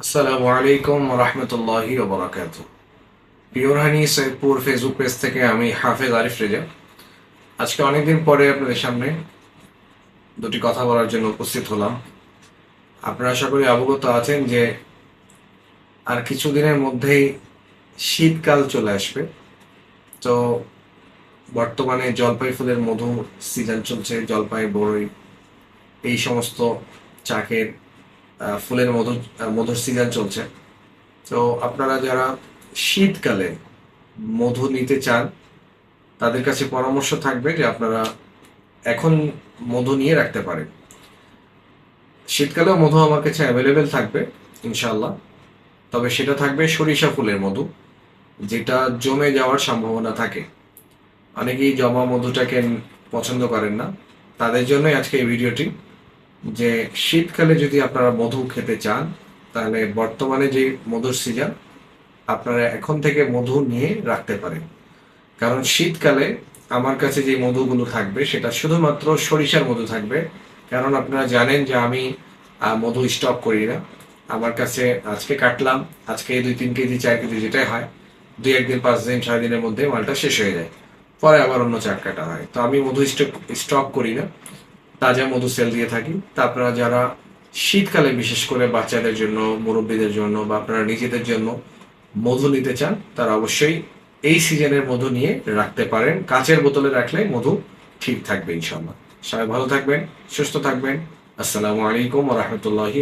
আসসালামু আলাইকুম রহমতুল্লাহি ওবরাকাত pure honey Saidpur Facebook page থেকে আমি হাফেজ আরিফ রেজা। আজকে অনেকদিন পরে আপনাদের সামনে দুটি কথা বলার জন্য উপস্থিত হলাম। আপনারা করি অবগত আছেন যে আর কিছুদিনের মধ্যেই শীতকাল চলে আসবে। তো বর্তমানে জলপাই ফুলের মধু সিজন চলছে, জলপাই বড়ই এই সমস্ত চাকের ফুলের মধু আহ, মধুর সিজন চলছে। তো আপনারা যারা শীতকালে মধু নিতে চান তাদের কাছে পরামর্শ থাকবে যে আপনারা এখন মধু নিয়ে রাখতে পারেন। শীতকালেও মধু আমার কাছে অ্যাভেলেবেল থাকবে ইনশাল্লাহ তবে সেটা থাকবে সরিষা ফুলের মধু যেটা জমে যাওয়ার সম্ভাবনা থাকে। অনেকেই জমা মধুটাকে পছন্দ করেন না। তাদের জন্যই আজকে এই ভিডিওটি। যে শীতকালে যদি আপনারা মধু খেতে চান, তাহলে বর্তমানে যে মধুর সিজন আপনারা এখন থেকে মধু নিয়ে রাখতে পারেন। কারণ শীতকালে আমার কাছে যে মধুগুলো থাকবে, সেটা শুধুমাত্র সরিষার মধু থাকবে। কারণ আপনারা জানেন যে আমি মধু স্টক করি না। আমার কাছে আজকে কাটলাম, আজকে দুই তিন কেজি, চার কেজি যেটাই হয়, দুই একদিন, পাঁচ দিন, ছয় দিনের মধ্যে মালটা শেষ হয়ে যায়। পরে আবার অন্য চাক কাটা হয়। তো আমি মধু স্টক স্টক করি না। তাজা মধু সেল দিয়ে থাকি। তা আপনারা যারা শীতকালে বিশেষ করে বাচ্চাদের জন্য, মুরব্বীদের জন্য বা আপনারা নিজেদের জন্য মধু নিতে চান, তারা অবশ্যই এই সিজনের মধু নিয়ে রাখতে পারেন। কাঁচের বোতলে রাখলে মধু ঠিক থাকবে ইনশাল্লাহ সবাই ভালো থাকবেন, সুস্থ থাকবেন। আসসালামু আলাইকুম রহমতুল্লাহি